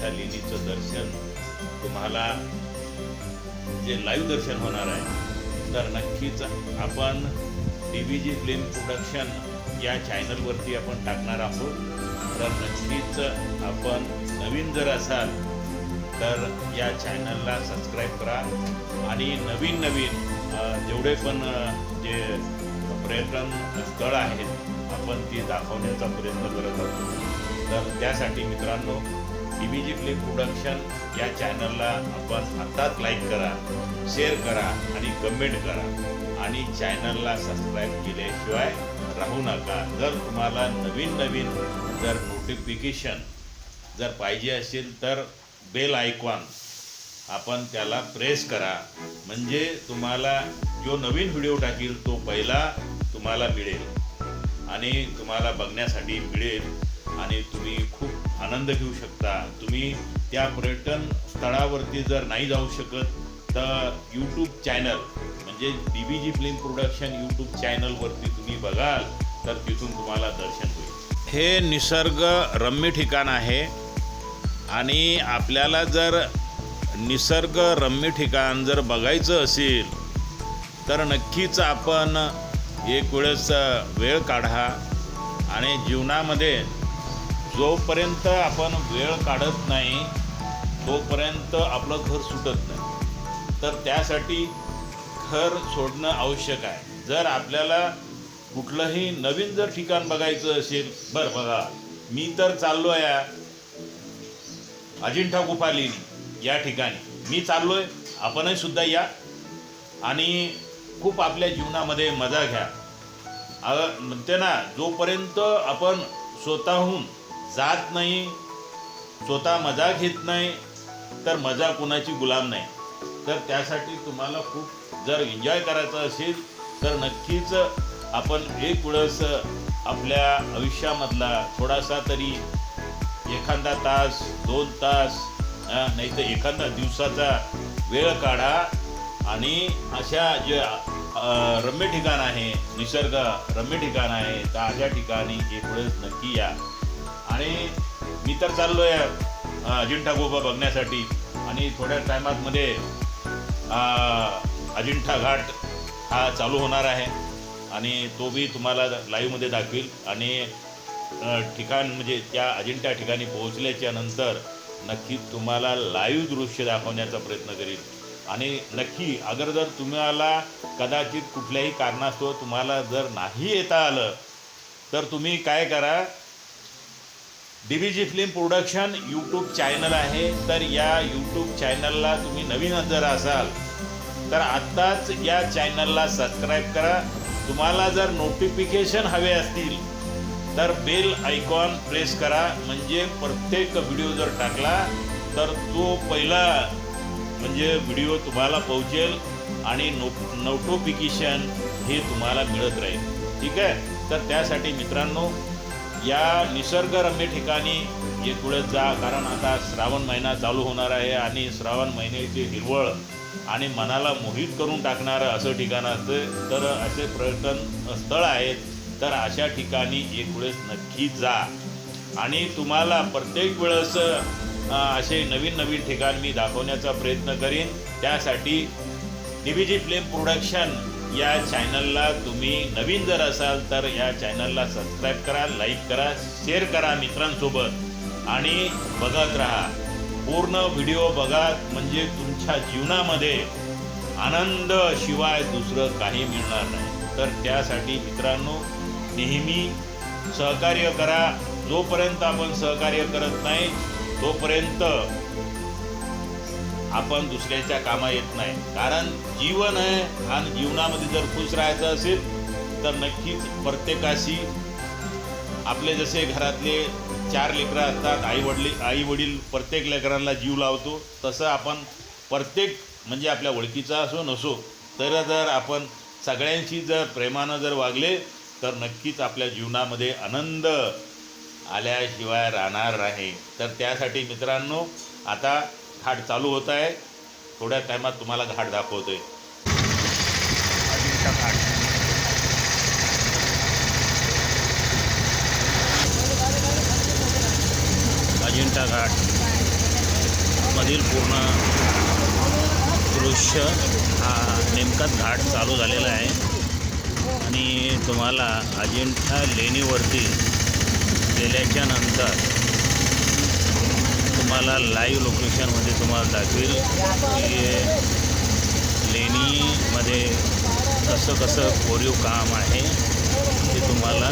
त्या लेणीचं दर्शन तुम्हाला जे लाईव्ह दर्शन होणार आहे तर नक्कीच आपण D V G film production या चॅनलवरती आपण टाकणार आहोत. तर नक्कीच आपण नवीन जर असाल तर या चॅनलला सबस्क्राईब करा. आणि नवीन नवीन जेवढे पण जे पर्यटन स्थळ आहेत आपण ती दाखवण्याचा प्रयत्न करत आहोत. तर त्यासाठी मित्रांनो D B G film production या चॅनलला आपण आत्ताच लाईक करा शेअर करा आणि कमेंट करा. आणि चॅनलला सबस्क्राईब केल्याशिवाय राहू नका. जर तुम्हाला नवीन नवीन जर नोटिफिकेशन जर पाहिजे असेल तर बेल आयकॉन आपण त्याला प्रेस करा. म्हणजे तुम्हाला जो नवीन व्हिडिओ टाकील तो पहिला तुम्हाला मिळेल. आणि तुम्हाला बघण्यासाठी मिळेल. आणि तुम्ही खूप आनंद घेऊ शकता. तुम्ही त्या पर्यटन स्थळावरती जर नाही जाऊ शकत तर यूट्यूब चॅनल म्हणजे D B G film production YouTube चॅनलवरती तुम्ही बघाल तर तिथून तुम्हाला दर्शन होईल. हे निसर्ग रम्य ठिकाण आहे. आणि आपल्याला जर निसर्ग रम्य ठिकाण जर बघायचं असेल तर नक्कीच आपण एक वेळेस वेळ काढा. आणि जीवनामध्ये जोपर्यंत आपण वेळ काढत नाही तोपर्यंत आपलं घर सुटत नाही. तर त्यासाठी घर सोडणं आवश्यक आहे. जर आपल्याला कुठलंही नवीन जर ठिकाण बघायचं असेल बरं बघा मी तर चाललो आहे अजिंठा गुफा या ठिकाणी. मी चाललो आहे आपणही सुद्धा या आणि खूप आपल्या जीवनामध्ये मजा घ्या. म्हणते ना जोपर्यंत आपण स्वतःहून जात नाही स्वतः मजा घेत नाही तर मजा कुणाची गुलाम नाही. तर त्यासाठी तुम्हाला खूप जर एन्जॉय करायचं असेल तर नक्कीच आपण एक वेळेस आपल्या आयुष्यामधला थोडासा तरी एखादा तास दोन तास नाही तर एखादा दिवसाचा वेळ काढा आणि अशा जे रम्य ठिकाण आहे निसर्ग रम्य ठिकाण आहे तर अशा ठिकाणी एक वेळेस नक्की या. आणि मी तर चाललो आहे अजिंठा गुफा बघण्यासाठी. आणि थोड्या टायमातमध्ये अजिंठा घाट हा चालू होणार आहे. आणि तो बी तुम्हाला लाईव्हमध्ये दाखवील. आणि ठिकाण म्हणजे त्या अजिंठा ठिकाणी पोहोचल्याच्या नंतर नक्की तुम्हाला लाईव्ह दृश्य दाखवण्याचा प्रयत्न करील आणि नक्की अगर जर तुम्हाला कदाचित कुठल्याही कारणास्तव तुम्हाला जर नाही येता आलं तर तुम्ही काय करा D B G film production YouTube channel आहे. तर या यूट्यूब चॅनलला तुम्ही नवीन जर असाल तर आत्ताच या चॅनलला सबस्क्राईब करा. तुम्हाला जर नोटिफिकेशन हवे असतील तर बेल आयकॉन प्रेस करा. म्हणजे प्रत्येक व्हिडिओ जर टाकला तर तो पहिला म्हणजे व्हिडिओ तुम्हाला पोहोचेल आणि नो नोटिफिकेशन हे तुम्हाला मिळत राहील. ठीक आहे? तर त्यासाठी मित्रांनो या निसर्गरम्य ठिकाणी एक जा कारण आता श्रावण महिना चालू होणार आहे आणि श्रावण महिन्याची हिरवळ आणि मनाला मोहित करून टाकणारं असं ठिकाण असतं. तर असे पर्यटन स्थळ आहेत. तर अशा ठिकाणी एक वेळेस नक्की जा. आणि तुम्हाला प्रत्येक वेळेस असे नवीन नवीन ठिकाण मी दाखवण्याचा प्रयत्न करीन. त्यासाठी DBG B G film production या चॅनलला तुम्ही नवीन जर असाल तर या चॅनलला सबस्क्राईब करा लाईक करा शेअर करा मित्रांसोबत. आणि बघत राहा. पूर्ण व्हिडिओ बघा म्हणजे तुमच्या जीवनामध्ये आनंद शिवाय दुसरं काही मिळणार नाही. तर त्यासाठी मित्रांनो नेहमी सहकार्य करा. जोपर्यंत आपण सहकार्य करत नाही तोपर्यंत आपण दुसऱ्याच्या कामा येत नाही. कारण जीवन आहे आणि जीवनामध्ये जर खुश राहायचं असेल तर नक्कीच प्रत्येकाशी आपले जसे घरातले चार लेकरं असतात आई वडील आई वडील प्रत्येक लेकरांना जीव लावतो. तसं आपण प्रत्येक म्हणजे आपल्या ओळखीचा असो नसो तर जर आपण सगळ्यांशी जर प्रेमानं जर वागले तर नक्कीच आपल्या जीवनामध्ये आनंद आल्याशिवाय राहणार नाही. तर त्यासाठी मित्रांनो आता घाट चालू होत आहे. थोड्या टायमात तुम्हाला घाट दाखवतोय. अजिंठा घाट अजिंठा घाट मधील पूर्ण दृश्य हा नेमकाच घाट चालू झालेला आहे. आणि तुम्हाला अजिंठा लेणीवरती गेल्याच्यानंतर तुम्हाला लाईव्ह लोकेशनमध्ये तुम्हाला दाखवेल की लेणीमध्ये कसं कसं कोरीव काम आहे ते तुम्हाला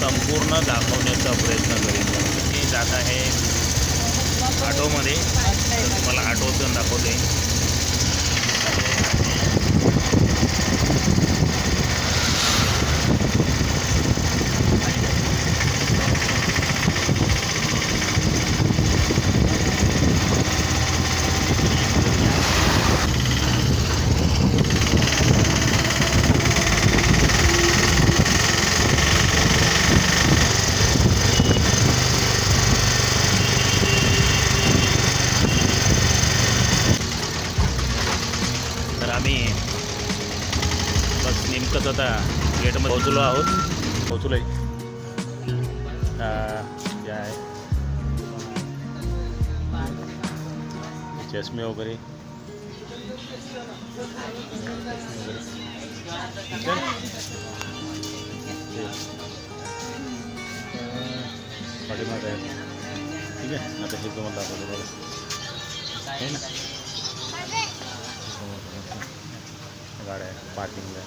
संपूर्ण दाखवण्याचा प्रयत्न करेन मी जात आहे ऑटोमध्ये तर तुम्हाला ऑटोतून दाखवते. पाठीमागं आहे ठीक आहे. आता हे तुम्हाला दाखवतो बघा. आहे ना? गाड्या पार्किंगला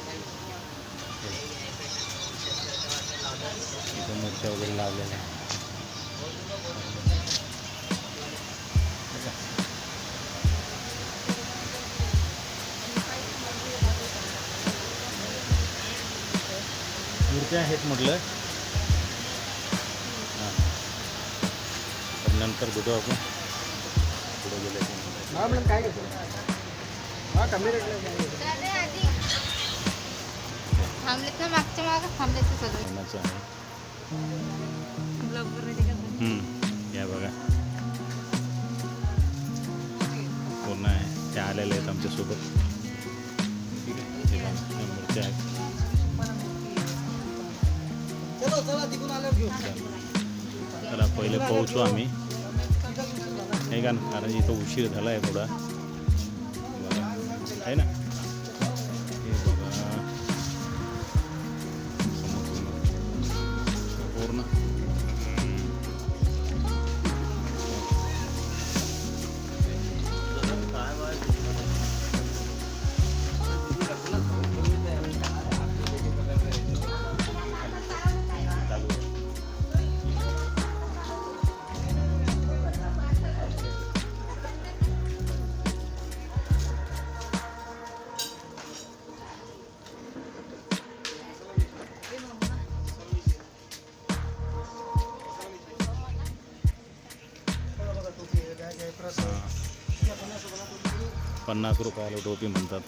इथं मूर्त्या वगैरे लावलेल्या. मूर्त्या आहेत म्हटलं. हां. तर नंतर भेटू आपण. पुढे हा मॅडम काय हा कमी थांबलेत ना मागच्या मागं थांबलेत ते सगळे. हम्म, या बघा. पूर्ण आहे. त्या आलेले आहेत आमच्यासोबत. चला पहिले पोहोचू आम्ही. नाही का ना कारण इथं उशीर झाला आहे थोडा आहे ना? पन्नास रुपयाला टोपी म्हणतात.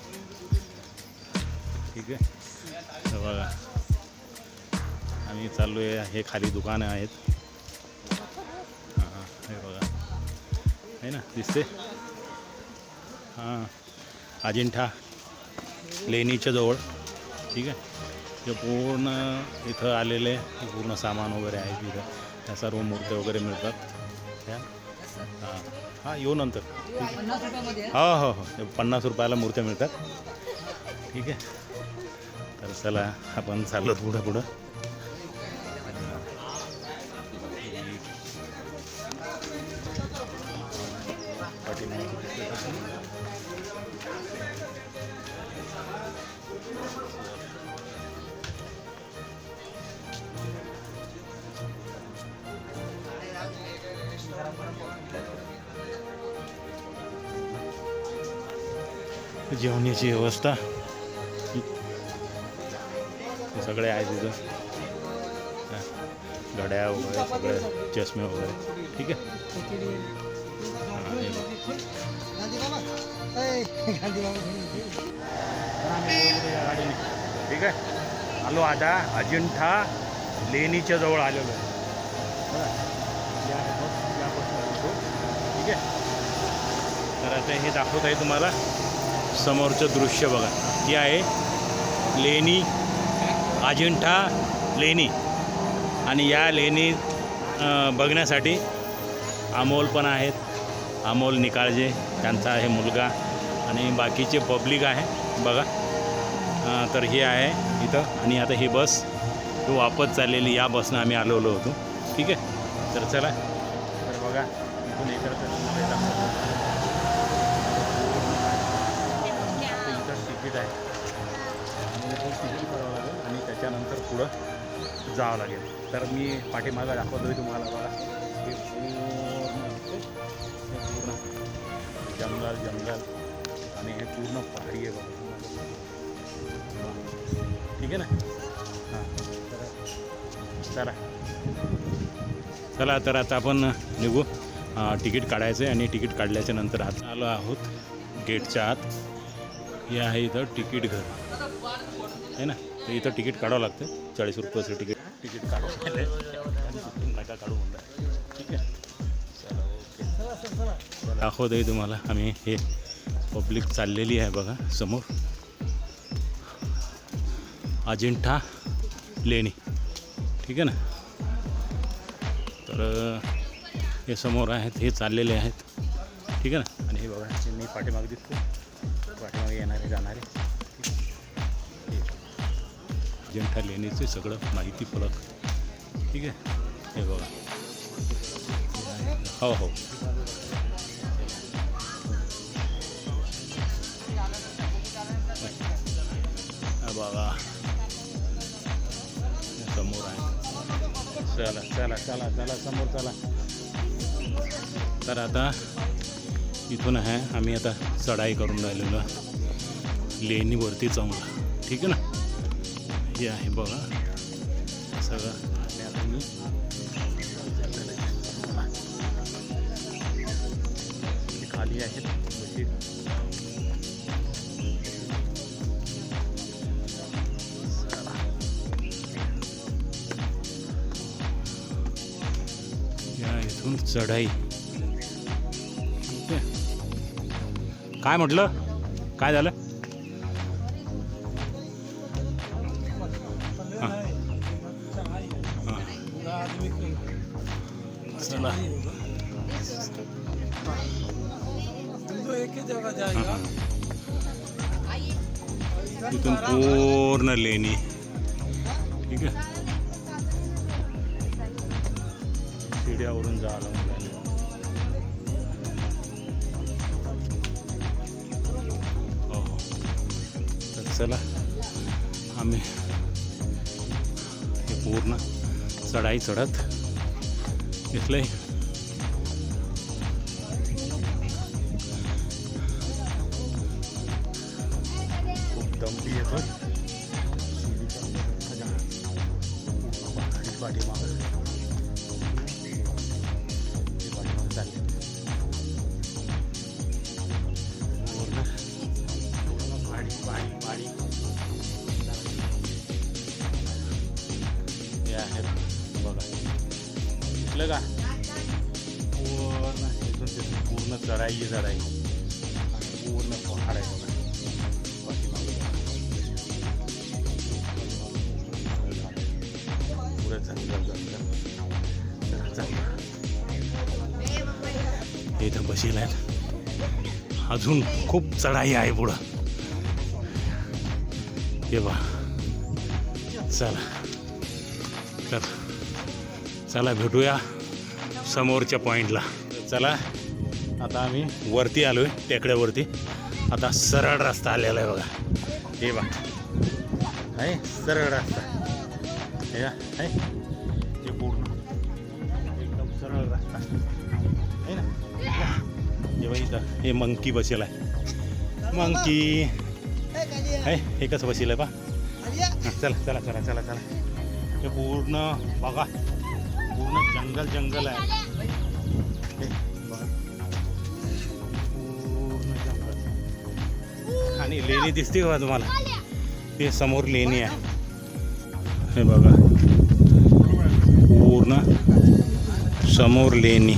ठीक आहे? तर बघा. आम्ही चाललो आहे हे खाली दुकानं आहेत. हां हे बघा. आहे ना? दिसते हां. अजिंठा लेणीच्या जवळ. ठीक आहे? ते पूर्ण इथं आलेले पूर्ण सामान वगैरे आहे तिथं. त्या सर्व मूर्त्या वगैरे मिळतात. हां. हां येऊ नंतर. हो हो हो. पन्नास रुपयाला मूर्त्या मिळतात. ठीक आहे. तर चला आपण चाललो पुढं पुढं. जेवणाची व्यवस्था सगळे आहे तिथं घड्या वगैरे सगळे चष्मे वगैरे. ठीक आहे? ठीक आहे? आलो आता. अजिंठा लेणीच्या जवळ आलेलो. आहे ठीक आहे? तर आता हे दाखवत आहे तुम्हाला. समोरचं दृश्य बघा. ती आहे लेणी अजिंठा लेणी. आणि या लेणी बघण्यासाठी अमोल पण आहेत. अमोल निकाळजे त्यांचा आहे मुलगा. आणि बाकीचे पब्लिक आहे. बघा. तर हे आहे इथं. आणि आता ही बस तो वापस चाललेली. या बसनं आम्ही आलो होतो. ठीक आहे? तर चला. तर बघा इथून इकडं तर तुम्हाला दाखवतो. आता इथं आहे. आणि त्याच्यानंतर पुढं जावं लागेल. तर मी पाठीमागं आहे तुम्हाला बघा. हे पूर्ण जंगल जंगल. आणि हे पूर्ण पहाडी आहे बघा. ठीक आहे ना? हां. चला. चला तर आता आपण निघू. तिकीट काढायचं आहे आणि तिकीट काढल्याच्या नंतर आता आलो आहोत गेटच्या आत. हे आहे इथं तिकीट घर. आहे ना? तर इथं तिकीट काढावं लागतं. चाळीस रुपयाचं तिकीट. तिकीट काढावं नका काढू म्हणता ठीक आहे? ओके. दाखवत आहे तुम्हाला. आम्ही हे पब्लिक चाललेली आहे बघा समोर. अजिंठा लेणी. ठीक आहे ना? तर हे समोर आहेत हे चाललेले आहेत. ठीक आहे ना? आणि हे बघा मी पाठीमाग दिसतो पाठीमागे येणारे जाणारे. ठीक अजिंठा लेणीचे सगळं माहिती फलक. ठीक आहे? हे बघा. हो हो. बघा. समोर आहे. चला चला चला चला समोर चला. तर आता इथून आहे. आम्ही आता चढाई करून राहिलेलो आहे. लेणीवरती चांगला ठीक आहे ना? हे आहे बघा. सगळं मी खाली आहेत. या इथून चढाई. काय म्हटलं? काय झालं? तिथून इथून पूर्ण लेणी. ठीक आहे? शिड्यावरून जायला चला. आम्ही हे पूर्ण चढाई चढत घेतलंय. पूर्ण चढाई चढाई पूर्ण पहाड आहे बघा पाठीमागं पुरं जंगल जंगल इथं बसेल आहेत. अजून खूप चढाई आहे पुढं. हे बा चला. चला. चला भेटूया समोरच्या पॉईंटला चला. आता आम्ही वरती आलो आहे टेकड्यावरती. आता सरळ रस्ता आलेला आहे बघा. हे बा आहे सरळ रस्ता. हे आहे. हे पूर्ण. एकदम सरळ रस्ता. आहे ना? हे बघ इथं. हे मंकी बसेल आहे. मंकी. आहे हे कसं बसेल आहे पा चला चला चला चला चला. हे पूर्ण बघा. पूर्ण जंगल जंगल आहे. आणि लेणी दिसते का तुम्हाला. ते समोर लेणी आहे. हे बघा. पूर्ण समोर लेणी.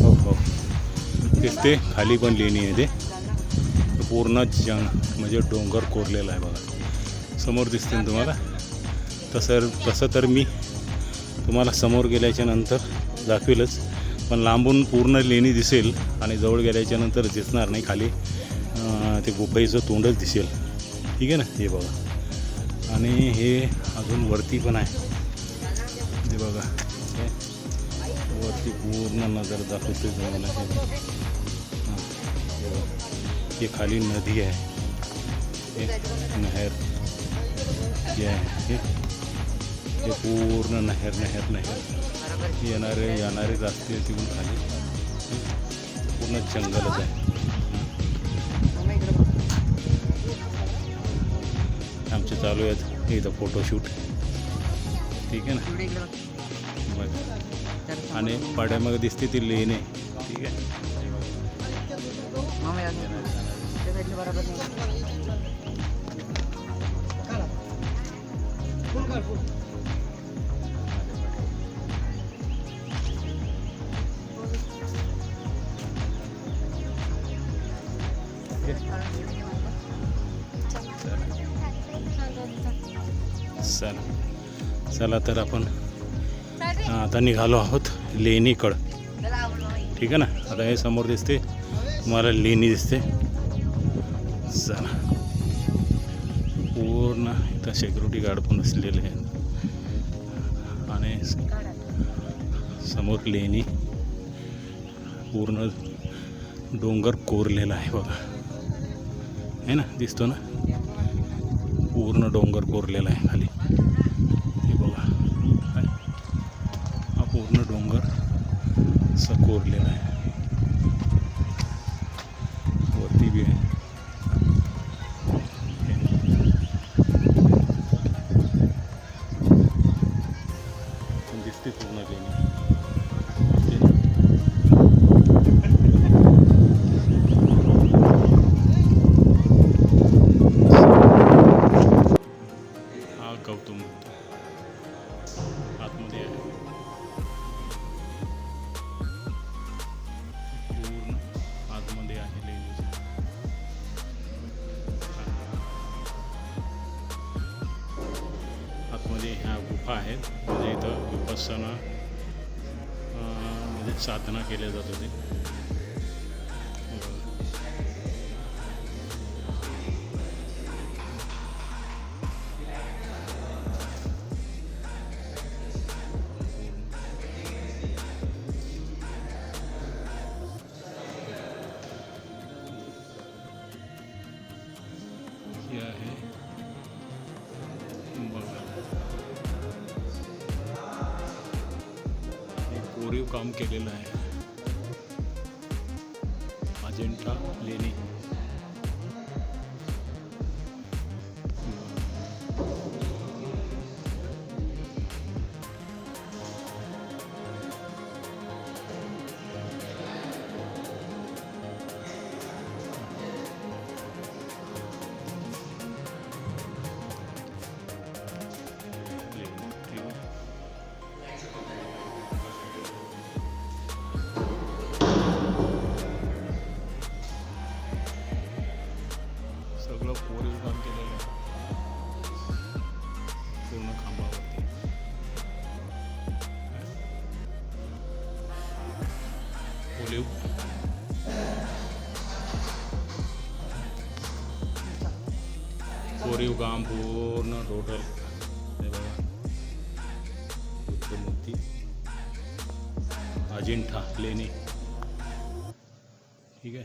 हो हो. दिसते. खाली पण लेणी आहे ते. पूर्ण जंग म्हणजे डोंगर कोरलेला आहे बघा. समोर दिसते ना तुम्हाला? तसं तसं तर मी तुम्हाला समोर गेल्याच्यानंतर दाखवेलच. पण लांबून पूर्ण लेणी दिसेल आणि जवळ गेल्याच्यानंतर दिसणार नाही खाली. ते गुफेचं तोंडच दिसेल. ठीक आहे ना? हे बघा. आणि हे अजून वरती पण आहे. ते बघा. वरती पूर्ण नजर दाखवते तुम्हाला. हे हे खाली नदी आहे. हे जे हे आहे. हे पूर्ण नहर नहर नहर. येणारे जाणारे रस्ते तिथून खाली. पूर्ण जंगलच आहे. चालू आहेत इथं फोटोशूट ठीक आहे ना? बघा आणि पाड्यामध्ये दिसते ती लेणे. ठीक आहे? चला तर आपण आता निघालो आहोत लेणीकडं. ठीक आहे ना? आता हे समोर दिसते तुम्हाला लेणी दिसते. चला. पूर्ण इथं सिक्युरिटी गार्ड पण असलेले आहेत. आणि समोर लेणी. पूर्ण डोंगर कोरलेला आहे बघा. आहे ना? दिसतो ना? पूर्ण डोंगर कोरलेला आहे खाली. कोरलेला आहे. प्रार्थना केल्या जात होते. कोरीव काम पूर्ण टोटल हे बघा बुद्धमूर्ती अजिंठा लेणी ठीक आहे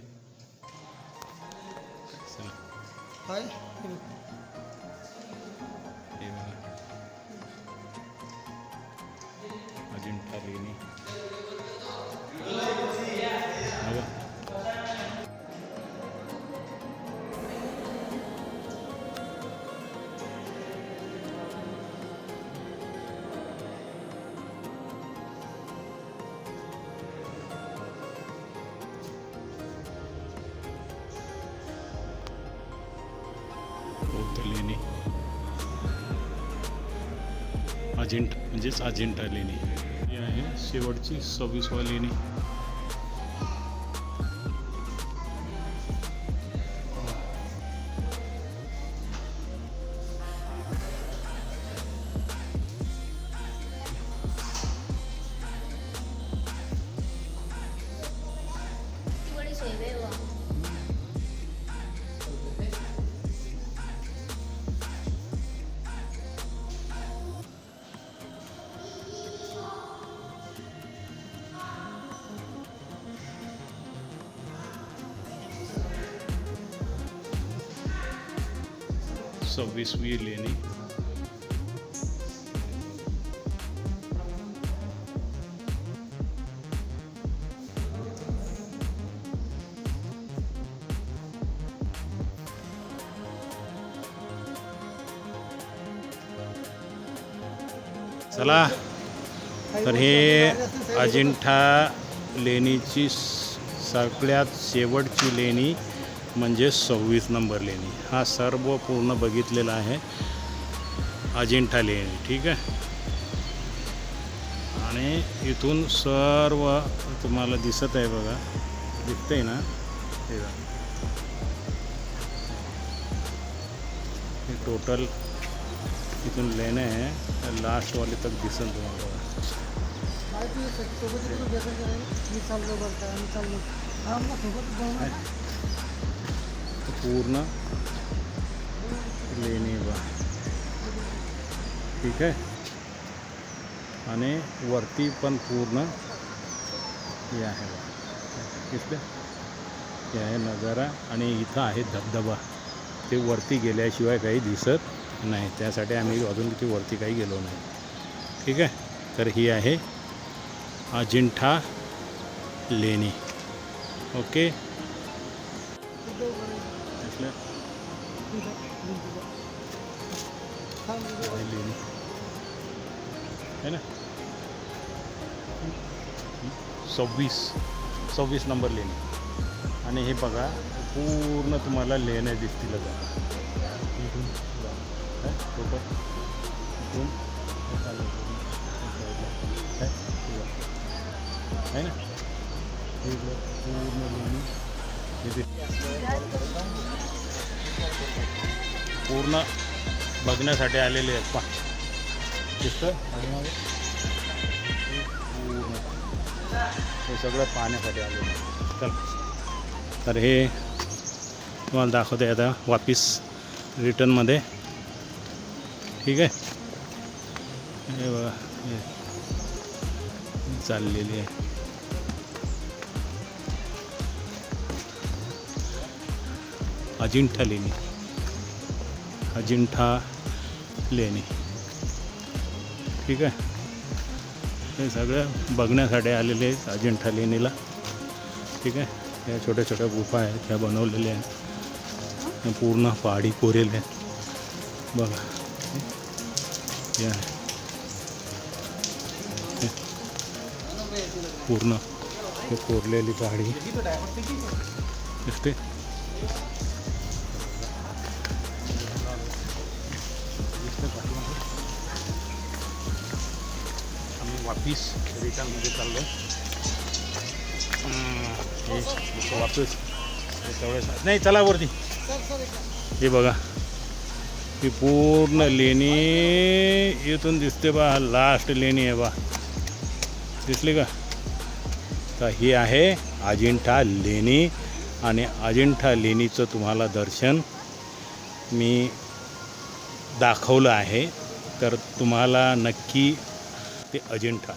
चला हाय हे बघा अजिंठा लेणी म्हणजेच अजिंठा लेणी. ही आहे शेवटची सव्वीसवा लेणी. सव्वीसवी लेणी चला तर हे अजिंठा लेणीची सगळ्यात शेवटची लेणी म्हणजे सव्वीस नंबर लेणी. हा सर्व पूर्ण बघितलेला आहे. अजिंठा लेणी ठीक आहे? आणि इथून सर्व तुम्हाला दिसत आहे बघा. दिसतंय ना? हे टोटल इथून लेणे आहे. लास्टवाले तक दिसन तुम्हाला बघा. पूर्ण लेणी बा ठीक आहे? आणि वरती पण पूर्ण हे आहे बा दिसलं? हे आहे नजारा आणि इथं आहे धबधबा. ते वरती गेल्याशिवाय काही दिसत नाही. त्यासाठी आम्ही अजून ते वरती काही गेलो नाही. ठीक आहे? तर ही आहे अजिंठा लेणी. ओके? लेणी है ना? सव्वीस सव्वीस नंबर लेणी आणि हे बघा पूर्ण तुम्हाला लेण्या दिसतील आता. इथून टोटल इथून पूर्ण है ना पूर्ण लेणी हे पूर्ण बघण्यासाठी आलेले आहेत. पा दिसतं? हे सगळं पाहण्यासाठी आलेलं आहे चल. तर हे तुम्हाला दाखवते आता वापिस रिटर्नमध्ये. ठीक आहे? हे बघा हे चाललेली आहे. अजिंठा लेणी. अजिंठा लेणी. ठीक आहे? हे सगळं बघण्यासाठी आलेले आहेत अजिंठा लेणीला. ठीक आहे? या छोट्या छोट्या गुफा आहेत ह्या बनवलेल्या आहेत. पूर्ण पहाडी कोरेल आहेत. बघा. या पूर्ण. हे कोरलेली पहाडी दिसते? आम्ही रिटर्नमध्ये चाललो हे वापस तेवढेच नाही चला वरती हे बघा ही पूर्ण लेणी इथून दिसते बा लास्ट लेणी आहे बा दिसली का तर ही आहे अजिंठा लेणी आणि अजिंठा लेणीचं तुम्हाला दर्शन मी दाखवलं आहे तर तुम्हाला नक्की ते अजिंठा.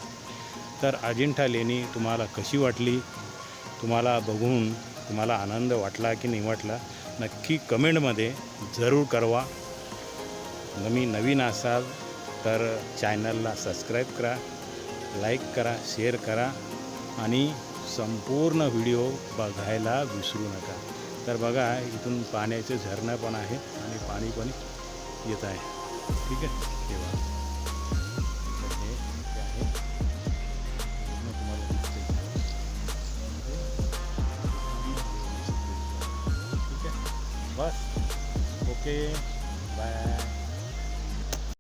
तर अजिंठा लेणी तुम्हाला कशी वाटली? तुम्हाला बघून तुम्हाला आनंद वाटला की नाही वाटला? नक्की कमेंटमध्ये जरूर कळवा. तुम्ही नवीन असाल तर चॅनलला सबस्क्राईब करा लाईक करा शेअर करा आणि संपूर्ण व्हिडिओ बघायला विसरू नका. तर बघा इथून पाण्याचे झरणं पण आहे आणि पाणी पण येत आहे. ठीक आहे?